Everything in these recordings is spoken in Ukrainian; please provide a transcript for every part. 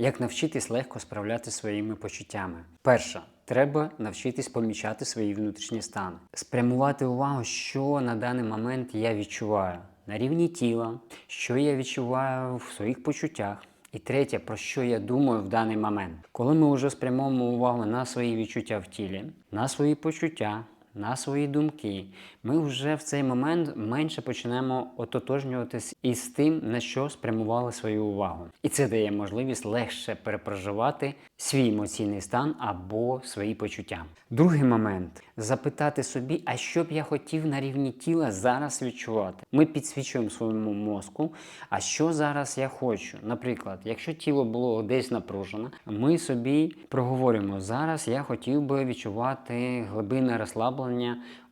Як навчитись легко справлятися зі своїми почуттями? Перше, треба навчитись помічати свої внутрішні стани, спрямувати увагу, що на даний момент я відчуваю на рівні тіла, що я відчуваю в своїх почуттях. І третє, про що я думаю в даний момент. Коли ми вже спрямовуємо увагу на свої відчуття в тілі, на свої почуття, на свої думки, ми вже в цей момент менше почнемо ототожнюватись із тим, на що спрямували свою увагу. І це дає можливість легше перепроживати свій емоційний стан або свої почуття. Другий момент запитати собі, а що б я хотів на рівні тіла зараз відчувати. Ми підсвічуємо своєму мозку, а що зараз я хочу. Наприклад, якщо тіло було десь напружене, ми собі проговорюємо зараз. Я хотів би відчувати глибинне розслаблення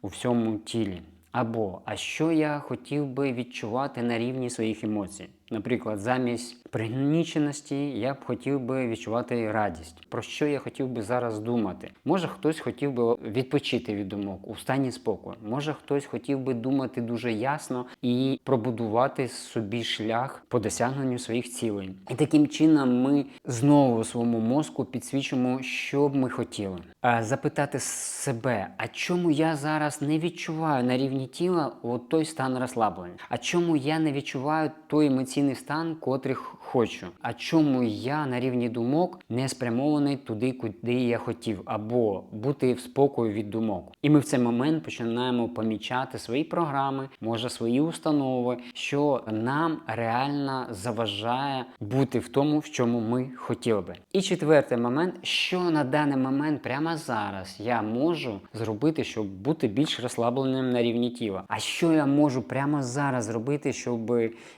у всьому тілі. Або а що я хотів би відчувати на рівні своїх емоцій. Наприклад, замість пригніченості я б хотів би відчувати радість. Про що я хотів би зараз думати? Може, хтось хотів би відпочити від думок у стані спокою. Може, хтось хотів би думати дуже ясно і пробудувати собі шлях по досягненню своїх цілей. І таким чином ми знову своєму мозку підсвічуємо, що б ми хотіли. А запитати себе, а чому я зараз не відчуваю на рівні тіла от той стан розслаблення? А чому я не відчуваю той емоційний стан, котрий хочу? А чому я на рівні думок не спрямований туди, куди я хотів, або бути в спокою від думок? І ми в цей момент починаємо помічати свої програми, може свої установи, що нам реально заважає бути в тому, в чому ми хотіли би. І четвертий момент, що на даний момент прямо зараз я можу зробити, щоб бути більш розслабленим на рівні тіла. А що я можу прямо зараз зробити, щоб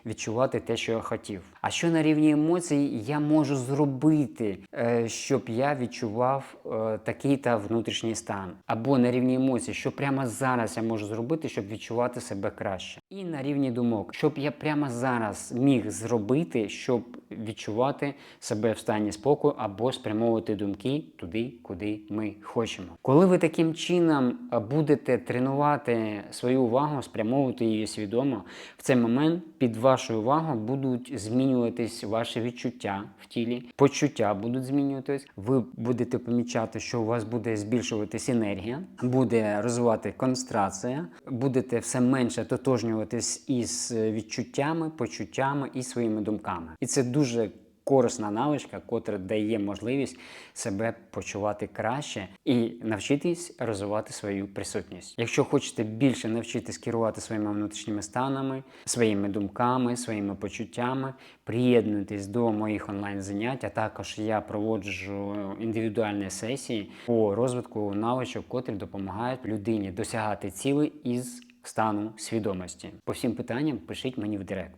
відчувати те, що я хотів? А що на рівні емоцій я можу зробити, е, щоб я відчував е, такий та внутрішній стан? Або на рівні емоцій, що прямо зараз я можу зробити, щоб відчувати себе краще? І на рівні думок, щоб я прямо зараз міг зробити, щоб відчувати себе в стані спокою або спрямовувати думки туди, куди ми хочемо. Коли ви таким чином е, будете тренувати свою увагу, спрямовувати її свідомо, в цей момент під вашу увагу будуть змінюватись ваші відчуття в тілі, почуття будуть змінюватись. Ви будете помічати, що у вас буде збільшуватись енергія, буде розвивати концентрація, будете все менше тотожнюватись із відчуттями, почуттями і своїми думками. І це дуже корисна навичка, котра дає можливість себе почувати краще і навчитись розвивати свою присутність. Якщо хочете більше навчитись керувати своїми внутрішніми станами, своїми думками, своїми почуттями, приєднуйтесь до моїх онлайн-занять, а також я проводжу індивідуальні сесії по розвитку навичок, котрі допомагають людині досягати цілей із стану свідомості. По всім питанням пишіть мені в директ.